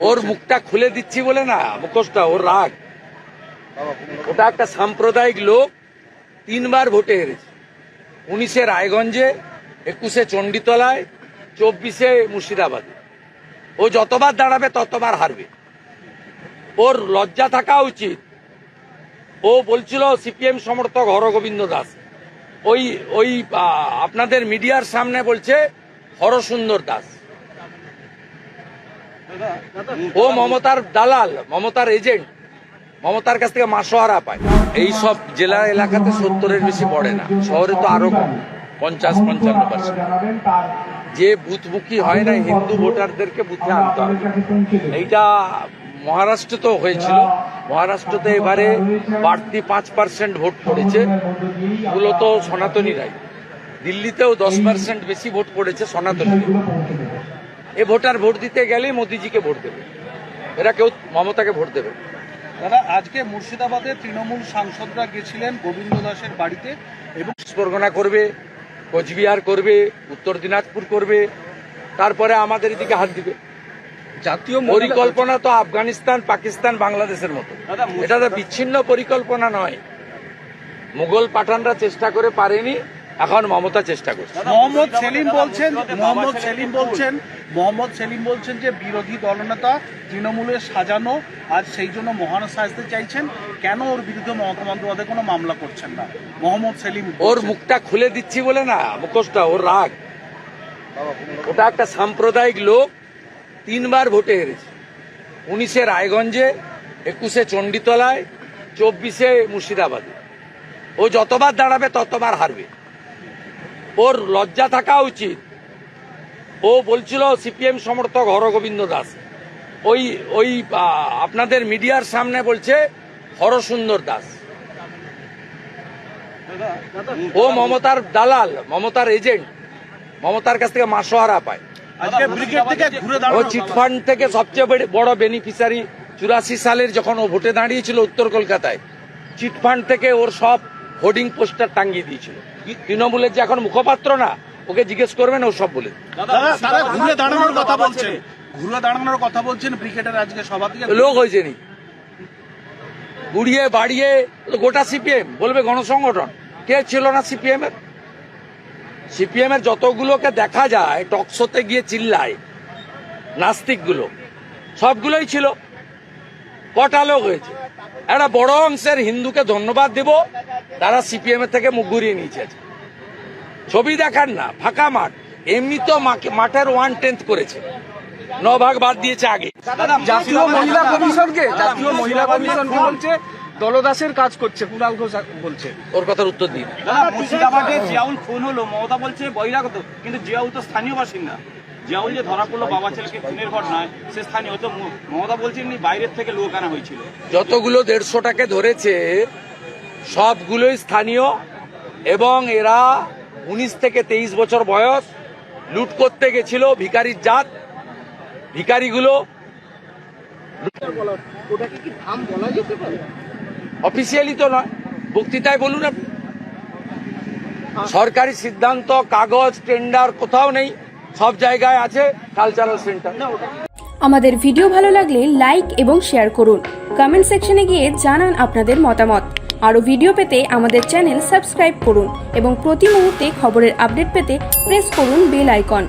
ওর মুখটা খুলে দিচ্ছি বলে না, মুখোশটা, ওর রাগ। ওটা একটা সাম্প্রদায়িক লোক, তিনবার ভোটে হেরেছে। উনিশে রায়গঞ্জে, একুশে চণ্ডীতলায়, চব্বিশে মুর্শিদাবাদে। ও যতবার দাঁড়াবে, ততবার হারবে। ওর লজ্জা থাকা উচিত। ও বলছিল সিপিএম সমর্থক হরগোবিন্দ দাস। ওই ওই আপনাদের মিডিয়ার সামনে বলছে হরসুন্দর দাস। ও মমতার দালাল, মমতার এজেন্ট। মমতার কাছ থেকে মাসোহারা পায়। এই সব জেলা এলাকাতে সত্তরের বেশি পড়ে না। শহরে তো আরও কম, পঞ্চাশ, পঞ্চান্ন পার্সেন্ট যে বুথমুখী হয় না, হিন্দু ভোটারদেরকে বুথে আনতে হবে। এইটা মহারাষ্ট্র তো হয়েছিল। মহারাষ্ট্রতে এবারে বাড়তি পাঁচ পার্সেন্ট ভোট পড়েছে। মূলত সনাতনীরাই। দিল্লিতেও দশ পার্সেন্ট বেশি ভোট পড়েছে সনাতনী এ ভোটার ভোট দিতে গেলেই মোদিজিকে ভোট দেবে। এরা কেউ মমতাকে ভোট দেবে দাদা আজকে মুর্শিদাবাদে তৃণমূল সাংসদরা গেছিলেন গোবিন্দ দাসের বাড়িতে এবং পরগনা করবে কোচবিহার করবে উত্তর দিনাজপুর করবে তারপরে আমাদের এদিকে হাত দিবে। জাতীয় পরিকল্পনা তো আফগানিস্তান পাকিস্তান বাংলাদেশের মতো। দাদা, এটা তো বিচ্ছিন্ন পরিকল্পনা নয়। মুঘল পাঠানরা চেষ্টা করে পারেনি এখন মমতা চেষ্টা করছে। মোহাম্মদ সেলিম বলছেন মোহাম্মদ সেলিম বলছেন মোহাম্মদ সেলিম বলছেন যে বিরোধী দলনেতা তৃণমূলের সাজানো আর সেই জন্য মহান সাজতে চাইছেন কেন ওর বিরুদ্ধে মমতা বন্দ্যোপাধ্যায় কোনো মামলা করছেন না? মোহাম্মদ সেলিম ওর মুখটা খুলে দিচ্ছি বলে না মুখোশটা ওর রাগ। ওটা একটা সাম্প্রদায়িক লোক তিনবার ভোটে হেরেছে। উনিশে রায়গঞ্জে একুশে চণ্ডীতলায় চব্বিশে মুর্শিদাবাদে। ও যতবার দাঁড়াবে ততবার হারবে। ওর লজ্জা থাকা উচিত। ও বলছিল সিপিএম সমর্থক হরগোবিন্দ দাস। ওই ওই আপনাদের মিডিয়ার সামনে বলছে হরসুন্দর দাস। ও মমতার দালাল মমতার এজেন্ট। মমতার কাছ থেকে মাসোহারা পায়। ও চিটফান্ড থেকে সবচেয়ে বড়- বেনিফিশিয়ারি চুরাশি সালের যখন ও ভোটে দাঁড়িয়েছিল উত্তর কলকাতায় চিটফান্ড থেকে ওর সব হোর্ডিং পোস্টার টাঙ্গিয়ে দিয়েছিল। তৃণমূলের যে এখন মুখপাত্র না ওকে জিজ্ঞেস করবেন ও সব বলে তারা ঘুরে দাঁড়ানোর কথা বলছেন। ঘুরে দাঁড়ানোর কথা বলছেন ব্রিগেডের আজকে সভা থেকে। লোক হয়েছে নি। গুড়িয়ে বাড়িয়ে তো গোটা সিপিএম বলবে গণসংগঠন। কে ছিল না সিপিএম এর? সিপিএম এর যতগুলোকে দেখা যায় টকশোতে গিয়ে চিল্লায় নাস্তিকগুলো সবগুলোই ছিল। কটা লোক হয়েছে। একটা বড় অংশের হিন্দুকে ধন্যবাদ দেব তারা সিপিএম এর থেকে মুখ ঘুরিয়ে নিয়েছে ছবি দেখান না ফাঁকা মাঠ। এমনি তো মাঠের ওয়ান টেন্থ করেছে। ন ভাগ বাদ দিয়েছে আগে। জাতীয় মহিলা কমিশনকে জাতীয় মহিলা কমিশনকে বলছে দলদাসের কাজ করছে কুণাল ঘোষ বলছে। ওর কথার উত্তর দিন। মুর্শিদাবাদে জিয়াউল খুন হলো মমতা বলছে বহিরাগত কিন্তু জিয়াউল তো স্থানীয় বাসিন্দা। জিয়াউল যে ধরা পড়ল বাবা ছেলেকে খুনের ঘটনায় সে স্থানীয় তো মু- মমতা বলছেন নি বাইরের থেকে লোক আনা হয়েছিল। যতগুলো দেড়শোটাকে ধরেছে সবগুলোই স্থানীয় এবং এরা উনিশ থেকে তেইশ বছর বয়স লুট করতে গেছিল ভিকারির জাত ভিকারিগুলো অফিসিয়ালি তো নয় বক্তৃতায় বলুন আপনি। সরকারি সিদ্ধান্ত কাগজ টেন্ডার কোথাও নেই। সব জায়গায় আছে কালচারাল সেন্টার আমাদের ভিডিও ভালো লাগলে লাইক এবং শেয়ার করুন। কমেন্ট সেকশনে গিয়ে জানান আপনাদের মতামত। আরও ভিডিও পেতে আমাদের চ্যানেল সাবস্ক্রাইব করুন এবং প্রতি মুহূর্তে খবরের আপডেট পেতে প্রেস করুন বেল আইকন